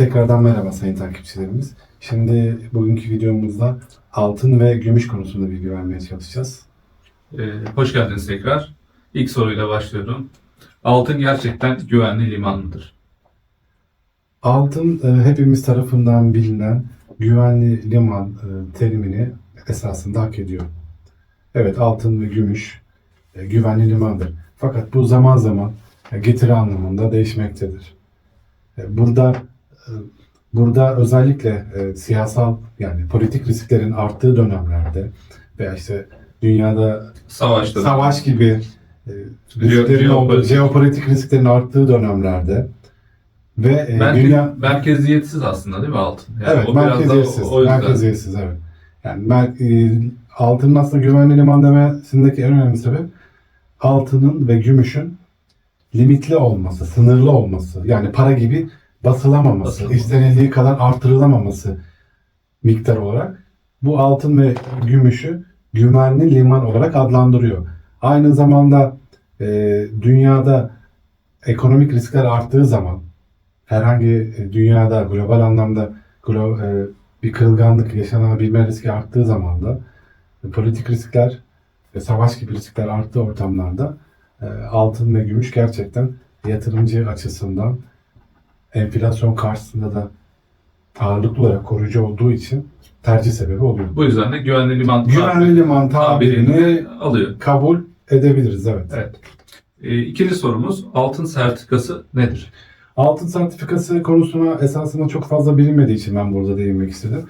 Tekrardan merhaba sayın takipçilerimiz. Şimdi bugünkü videomuzda altın ve gümüş konusunda bilgi vermeye çalışacağız. Ee, hoş geldiniz tekrar. İlk soruyla başlıyorum. Altın gerçekten güvenli liman mıdır? Altın e, hepimiz tarafından bilinen güvenli liman e, terimini esasında hak ediyor. Evet altın ve gümüş e, güvenli limandır. Fakat bu zaman zaman e, getiri anlamında değişmektedir. E, Burada burada özellikle e, siyasal yani politik risklerin arttığı dönemlerde veya işte dünyada Savaşta. savaş gibi e, risklerin olduğu, jeopolitik. jeopolitik risklerin arttığı dönemlerde ve e, Merkez, dünya merkeziyetsiz aslında değil mi altın? Yani evet o biraz da merkeziyetsiz, o yüzden. merkeziyetsiz evet. Yani mer- e, altının aslında güvenli liman demesindeki en önemli sebep altının ve gümüşün limitli olması, sınırlı olması. Yani para gibi basılamaması, Basılamaması. istenildiği kadar artırılamaması miktar olarak bu altın ve gümüşü güvenli liman olarak adlandırıyor. Aynı zamanda e, dünyada ekonomik riskler arttığı zaman herhangi e, dünyada global anlamda glo- e, bir kırılganlık yaşanabilme riski arttığı zaman da e, politik riskler ve savaş gibi riskler arttığı ortamlarda e, altın ve gümüş gerçekten yatırımcı açısından enflasyon karşısında da ağırlıklı olarak koruyucu olduğu için tercih sebebi oluyor. Bu yüzden de güvenli liman Güvenli liman tabirini alıyor. kabul edebiliriz evet. Evet. Ee, ikinci sorumuz altın sertifikası nedir? Altın sertifikası konusuna esasında çok fazla bilinmediği için ben burada değinmek istedim.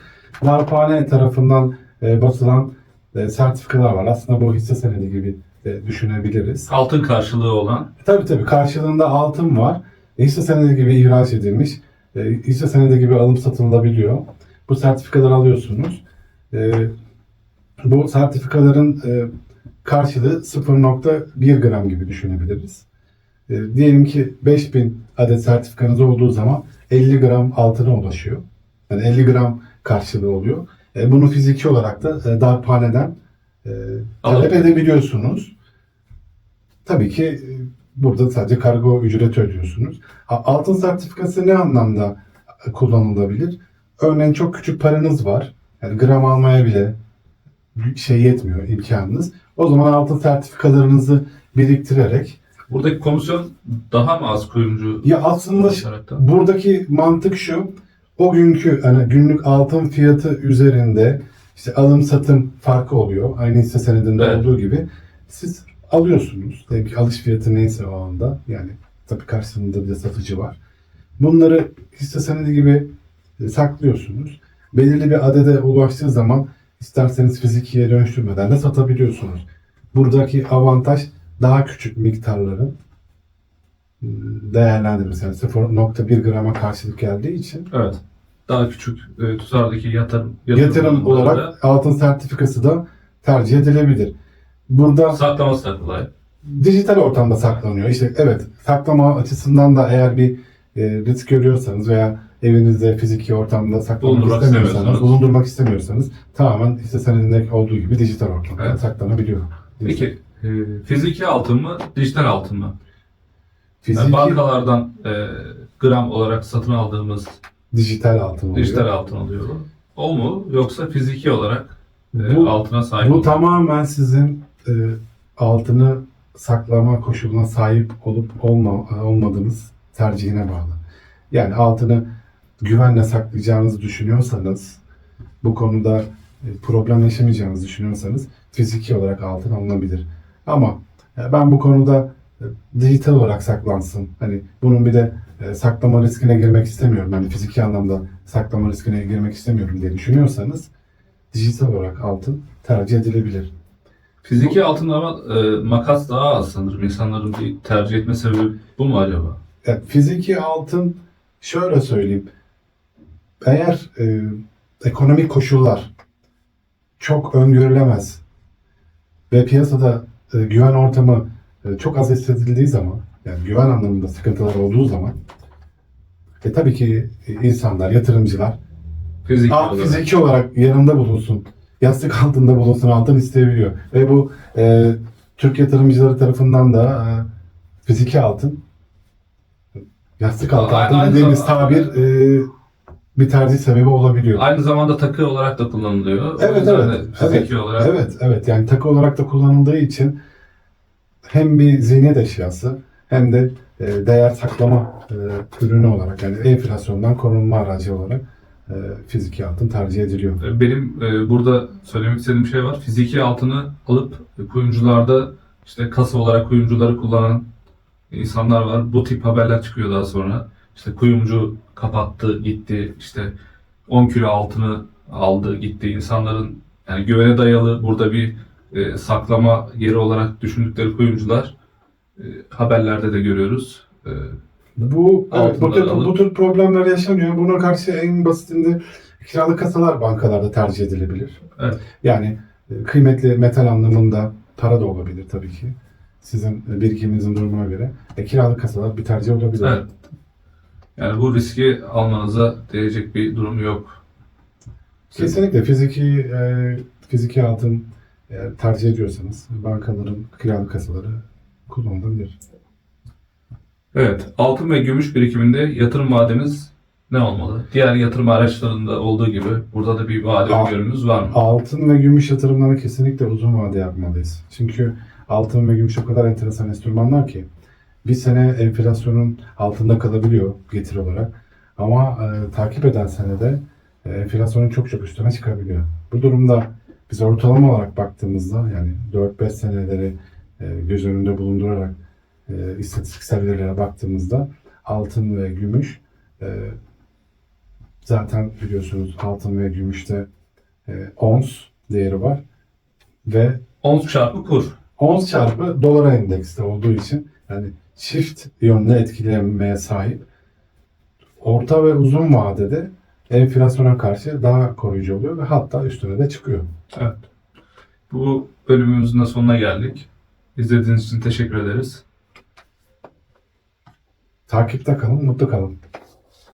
Darphane tarafından e, basılan e, sertifikalar var. Aslında bu hisse senedi gibi e, düşünebiliriz. Altın karşılığı olan E, tabii tabii karşılığında altın var. Hisse senedi gibi ihraç edilmiş. E, hisse senedi gibi alım satılabiliyor. Bu sertifikaları alıyorsunuz. E, bu sertifikaların e, karşılığı 0.1 gram gibi düşünebiliriz. E, diyelim ki 5000 adet sertifikanız olduğu zaman 50 gram altına ulaşıyor. Yani 50 gram karşılığı oluyor. E, bunu fiziki olarak da e, darphaneden e, talep edebiliyorsunuz. Tabii ki e, burada sadece kargo ücreti ödüyorsunuz. Altın sertifikası ne anlamda kullanılabilir? Örneğin çok küçük paranız var. Yani gram almaya bile şey yetmiyor imkanınız. O zaman altın sertifikalarınızı biriktirerek buradaki komisyon daha mı az kuyumcu ya aslında buradaki mantık şu. O günkü hani günlük altın fiyatı üzerinde işte alım satım farkı oluyor. Aynı hisse senedinde Evet. olduğu gibi. Siz alıyorsunuz. Tabii ki alış fiyatı neyse o anda. Yani tabii karşısında bir de satıcı var. Bunları hisse senedi gibi e, saklıyorsunuz. Belirli bir adede ulaştığı zaman isterseniz fizikiye dönüştürmeden de satabiliyorsunuz. Buradaki avantaj daha küçük miktarların değerlendirmesi. Yani 0.1 grama karşılık geldiği için Evet. Daha küçük e, tutardaki yatırım, yatırım oranları olarak altın sertifikası da tercih edilebilir. Burada saklaması da kolay. dijital ortamda saklanıyor. İşte evet saklama açısından da eğer bir e, risk görüyorsanız veya evinizde fiziki ortamda saklamak Bulundurmak istemiyorsanız, istemiyorsanız. bulundurmak istemiyorsanız tamamen hisse senedindeki olduğu gibi dijital ortamda Evet. saklanabiliyor. Peki e, fiziki altın mı, dijital altın mı? Fiziki Yani bankalardan e, gram olarak satın aldığımız dijital altın oluyor. dijital altın oluyor. O mu yoksa fiziki olarak e, Bu- altına sahip Bu olmak? tamamen sizin e, altını saklama koşuluna sahip olup olma, olmadığınız tercihine bağlı. Yani altını güvenle saklayacağınızı düşünüyorsanız, bu konuda e, problem yaşamayacağınızı düşünüyorsanız fiziki olarak altın alınabilir. Ama e, ben bu konuda e, dijital olarak saklansın. Hani bunun bir de saklama riskine girmek istemiyorum. Yani fiziki anlamda saklama riskine girmek istemiyorum diye düşünüyorsanız dijital olarak altın tercih edilebilir. Fiziki altında ama e, makas daha az sanırım. İnsanların bir tercih etme sebebi bu mu acaba? Yani fiziki altın şöyle söyleyeyim. Eğer e, ekonomik koşullar çok öngörülemez ve piyasada e, güven ortamı e, çok az hissedildiği zaman yani güven anlamında sıkıntılar olduğu zaman e, tabii ki insanlar, yatırımcılar Fiziki Aa, olarak. fiziki olarak yanında bulunsun. Yastık altında bulunsun altın isteyebiliyor. Ve bu e, Türk yatırımcıları tarafından da e, fiziki altın yastık altı altın aynı dediğimiz tabir e, bir tercih sebebi olabiliyor. Aynı zamanda takı olarak da kullanılıyor. Evet evet. Fiziki evet, olarak evet evet yani takı olarak da kullanıldığı için hem bir zinet eşyası hem de e, değer saklama e, ürünü olarak yani enflasyondan korunma aracı olarak e, fiziki altın tercih ediliyor. Benim e, burada söylemek istediğim şey var. Fiziki altını alıp e, kuyumcularda işte kasa olarak kuyumcuları kullanan insanlar var. Bu tip haberler çıkıyor daha sonra. İşte kuyumcu kapattı, gitti. işte 10 kilo altını aldı, gitti. İnsanların yani güvene dayalı burada bir e, saklama yeri olarak düşündükleri kuyumcular e, haberlerde de görüyoruz. E, Bu evet, bu, tür, alıp- bu tür problemler yaşanıyor. Buna karşı en basitinde kiralık kasalar bankalarda tercih edilebilir. Evet. Yani e, kıymetli metal anlamında para da olabilir tabii ki. Sizin e, birikiminizin durumuna göre. E, kiralık kasalar bir tercih olabilir. Evet. Yani bu riski almanıza değecek bir durum yok. Kesinlikle fiziki e, fiziki altın eğer tercih ediyorsanız bankaların kiralık kasaları kullanılabilir. Evet, altın ve gümüş birikiminde yatırım vademiz ne olmalı? Diğer yatırım araçlarında olduğu gibi burada da bir vade Al- öngörümüz var mı? Altın ve gümüş yatırımlarını kesinlikle uzun vade yapmalıyız. Çünkü altın ve gümüş o kadar enteresan enstrümanlar ki bir sene enflasyonun altında kalabiliyor getir olarak. Ama e, takip eden senede e, enflasyonun çok çok üstüne çıkabiliyor. Bu durumda biz ortalama olarak baktığımızda yani 4-5 seneleri e, göz önünde bulundurarak e, istatistiksel verilere baktığımızda altın ve gümüş e, zaten biliyorsunuz altın ve gümüşte e, ons değeri var ve Ons çarpı kur. ons çarpı dolara endekste olduğu için yani çift yönlü etkilenmeye sahip. Orta ve uzun vadede enflasyona karşı daha koruyucu oluyor ve hatta üstüne de çıkıyor. Evet. Bu bölümümüzün de sonuna geldik. İzlediğiniz için teşekkür ederiz. Takipte kalın, mutlu kalın.